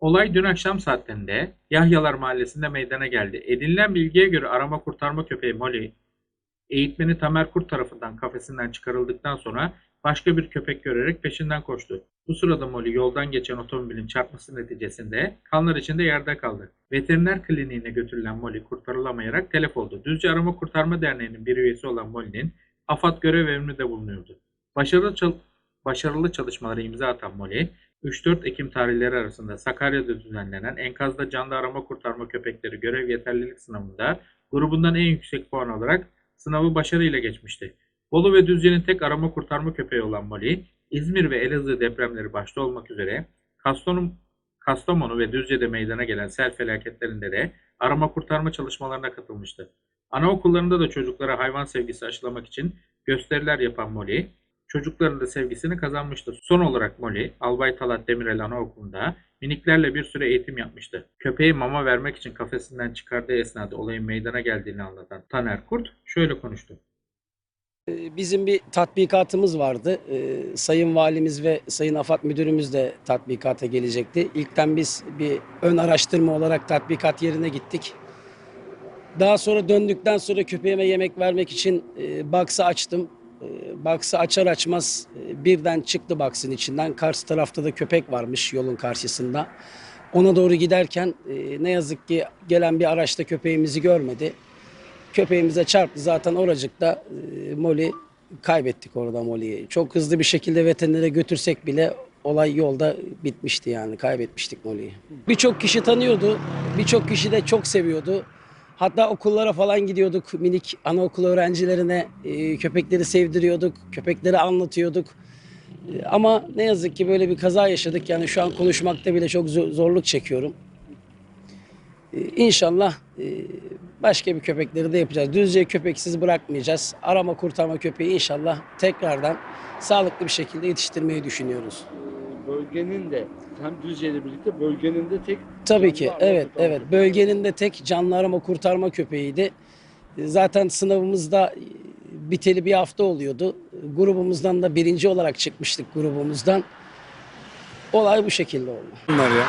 Olay dün akşam saatlerinde Yahyalar Mahallesi'nde meydana geldi. Edinilen bilgiye göre arama kurtarma köpeği Molly, eğitmeni Tamer Kurt tarafından kafesinden çıkarıldıktan sonra başka bir köpek görerek peşinden koştu. Bu sırada Molly yoldan geçen otomobilin çarpması neticesinde kanlar içinde yerde kaldı. Veteriner kliniğine götürülen Molly kurtarılamayarak telef oldu. Düzce Arama Kurtarma Derneği'nin bir üyesi olan Molly'nin AFAD görev emrinde bulunuyordu. Başarılı, çal- başarılı çalışmalara imza atan Molly, 3-4 Ekim tarihleri arasında Sakarya'da düzenlenen enkazda canlı arama kurtarma köpekleri görev yeterlilik sınavında grubundan en yüksek puan alarak sınavı başarıyla geçmişti. Bolu ve Düzce'nin tek arama kurtarma köpeği olan Molly, İzmir ve Elazığ depremleri başta olmak üzere Kastamonu, Kastamonu ve Düzce'de meydana gelen sel felaketlerinde de arama kurtarma çalışmalarına katılmıştı. Anaokullarında da çocuklara hayvan sevgisi aşılamak için gösteriler yapan Molly, çocukların da sevgisini kazanmıştı. Son olarak Molly, Albay Talat Demirel Anaokulu'nda miniklerle bir süre eğitim yapmıştı. Köpeği mama vermek için kafesinden çıkardığı esnada olayın meydana geldiğini anlatan Taner Kurt şöyle konuştu. Ee, Bizim bir tatbikatımız vardı. Ee, Sayın Valimiz ve Sayın AFAD Müdürümüz de tatbikata gelecekti. İlkten biz bir ön araştırma olarak tatbikat yerine gittik. Daha sonra döndükten sonra köpeğime yemek vermek için e, box'ı açtım. E, box'ı açar açmaz e, birden çıktı box'ın içinden. Karşı tarafta da köpek varmış yolun karşısında. Ona doğru giderken e, ne yazık ki gelen bir araçta köpeğimizi görmedi. Köpeğimize çarptı zaten oracıkta e, Molly kaybettik orada Molly'yi. Çok hızlı bir şekilde veterinere götürsek bile olay yolda bitmişti yani kaybetmiştik Molly'yi. Birçok kişi tanıyordu. Birçok kişi de çok seviyordu. Hatta okullara falan gidiyorduk. Minik anaokulu öğrencilerine e, köpekleri sevdiriyorduk. Köpekleri anlatıyorduk. E, ama ne yazık ki böyle bir kaza yaşadık. Yani şu an konuşmakta bile çok zo- zorluk çekiyorum. E, İnşallah e, başka bir köpekleri de yapacağız. Düzce köpeksiz bırakmayacağız. Arama kurtarma köpeği inşallah tekrardan sağlıklı bir şekilde yetiştirmeyi düşünüyoruz. Bölgenin de hem Düzce ile birlikte bölgenin de tek Tabii ki canlı arama evet evet bölgenin de tek canlı arama kurtarma köpeğiydi. Zaten sınavımızda biteli bir hafta oluyordu. Grubumuzdan da birinci olarak çıkmıştık grubumuzdan. Olay bu şekilde oldu. Bunlar ya.